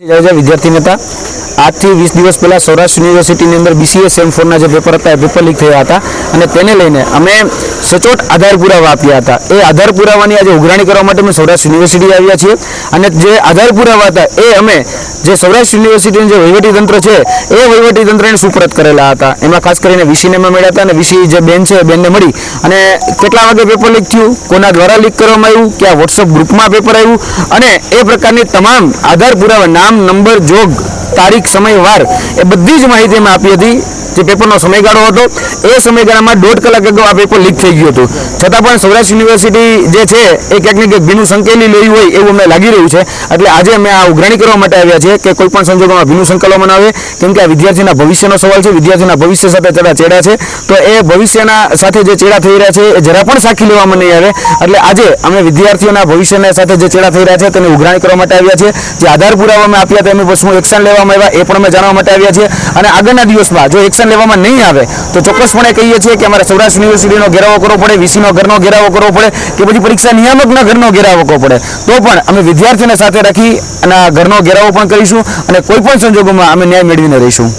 જાડેજા વિદ્યાર્થી નેતા. આજથી વીસ દિવસ પહેલાં સૌરાષ્ટ્ર યુનિવર્સિટીની અંદર બીસીએ સેમ ફોરના જે પેપર હતા એ પેપર લીક થયા હતા અને તેને લઈને અમે સચોટ આધાર પુરાવા આપ્યા હતા. એ આધાર પુરાવાની આજે ઉઘરાણી કરવા માટે અમે સૌરાષ્ટ્ર યુનિવર્સિટી આવ્યા છીએ અને જે આધાર પુરાવા હતા એ અમે જે સૌરાષ્ટ્ર યુનિવર્સિટીનું જે વહીવટી તંત્ર છે એ વહીવટી તંત્રને સુપરત કરેલા હતા. એમાં ખાસ કરીને વીસીને અમે મળ્યા હતા અને વીસી જે બેન છે એ બેનને મળી અને કેટલા વાગે પેપર લીક થયું? કોના દ્વારા લીક કરવામાં આવ્યું? ક્યાં વોટ્સઅપ ગ્રુપમાં પેપર આવ્યું? અને એ પ્રકારની તમામ આધાર પુરાવા નામ નંબર જોગ તારીખ સમય વાર એ બધી જ માહિતી અમે આપી હતી. જે પેપરનો સમયગાળો હતો, એ સમયગાળામાં દોઢ કલાક અગાઉ આ પેપર લીક થઈ ગયું હતું. છતાં પણ સૌરાષ્ટ્ર યુનિવર્સિટી જે છે, એ ક્યાંક ને ભીનું સંકેલી લેવી હોય એવું અમને લાગી રહ્યું છે. એટલે આજે અમે આ ઉઘરાણી કરવા માટે આવ્યા છે કે કોઈ પણ સંજોગોમાં ભીનું સંકેલવામાં આવે કેમ કે આ વિદ્યાર્થીના ભવિષ્યનો સવાલ છે, વિદ્યાર્થીના ભવિષ્ય સાથે જરા ચેડા છે. તો એ ભવિષ્યના સાથે જે ચેડા થઈ રહ્યા છે, એ જરા પણ સાખી લેવામાં નહીં આવે. એટલે આજે અમે વિદ્યાર્થીઓના ભવિષ્યના સાથે જે ચેડા થઈ રહ્યા છે, તેની ઉઘરાણી કરવા માટે આવ્યા છે જે આધાર પુરાવા અમે આપ્યા હતા એમની શું એક્શન લેવામાં આવ્યા, એ પણ અમે જાણવા માટે આવ્યા છીએ. અને આગળના દિવસમાં જો એક્શન લેવામાં નહીં આવે, તો ચોક્કસપણે કહીએ છીએ કે અમારે સૌરાષ્ટ્ર યુનિવર્સિટીનો ઘેરાવો કરવો પડે વીસીનો ઘરનો ઘેરાવો કરવો પડે, કે પછી પરીક્ષા નિયામકના ઘરનો ઘેરાવો કરવો પડે. તો પણ અમે વિદ્યાર્થીઓને સાથે રાખી અને ઘરનો ઘેરાવો પણ કરીશું અને કોઈ પણ સંજોગોમાં અમે ન્યાય મેળવીને રહીશું.